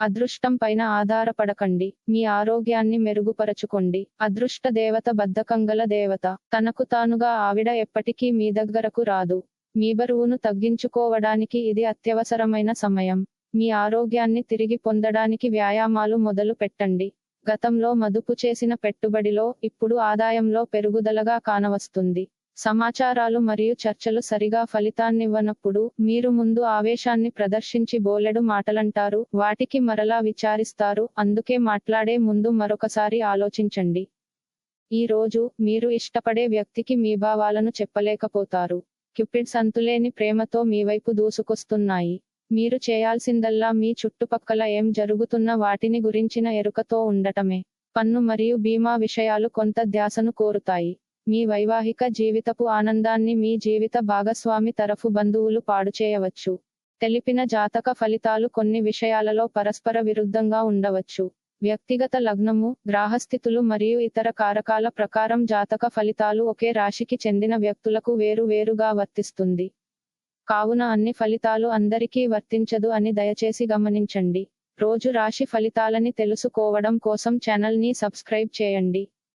అదృష్టం పైన ఆధారపడకండి. మీ ఆరోగ్యాన్ని మెరుగుపరచుకోండి. అదృష్ట దేవత బద్ధకంగల దేవత. తనకు తానుగా ఆవిడ ఎప్పటికీ మీ దగ్గరకు రాదు. మీ బరువును తగ్గించుకోవడానికి ఇది అత్యవసరమైన సమయం. మీ ఆరోగ్యాన్ని తిరిగి పొందడానికి వ్యాయామాలు మొదలు పెట్టండి. గతంలో మదుపు చేసిన పెట్టుబడిలో ఇప్పుడు ఆదాయంలో పెరుగుదలగా కానవస్తుంది. సమాచారాలు మరియు చర్చలు సరిగా ఫలితాన్నివ్వనప్పుడు మీరు ముందు ఆవేశాన్ని ప్రదర్శించి బోలెడు మాటలంటారు వాటికి మరలా విచారిస్తారు అందుకే మాట్లాడే ముందు మరొకసారి ఆలోచించండి. ఈ రోజు మీరు ఇష్టపడే వ్యక్తికి మీ భావాలను చెప్పలేకపోతారు. క్యూపిడ్స్ అంతులేని ప్రేమతో మీ వైపు దూసుకొస్తున్నాయి. మీరు చేయాల్సిందల్లా మీ చుట్టుపక్కల ఏం జరుగుతున్న వాటిని గురించిన ఎరుకతో ఉండటమే. పన్ను మరియు బీమా విషయాలు కొంత ధ్యాసను కోరుతాయి. మీ వైవాహిక జీవితపు ఆనందాన్ని మీ జీవిత భాగస్వామి తరఫు బంధువులు పాడు చేయవచ్చు. తెలిపిన జాతక ఫలితాలు కొన్ని విషయాలలో పరస్పర విరుద్ధంగా ఉండవచ్చు. వ్యక్తిగత లగ్నము గ్రాహస్థితులు మరియు ఇతర కారకాల ప్రకారం జాతక ఫలితాలు ఒకే రాశికి చెందిన వ్యక్తులకు వేరు వేరుగా వర్తిస్తుంది. కావున అన్ని ఫలితాలు అందరికీ వర్తించదు అని దయచేసి గమనించండి. రోజు రాశి ఫలితాలని తెలుసుకోవడం కోసం ఛానల్ని సబ్స్క్రైబ్ చేయండి.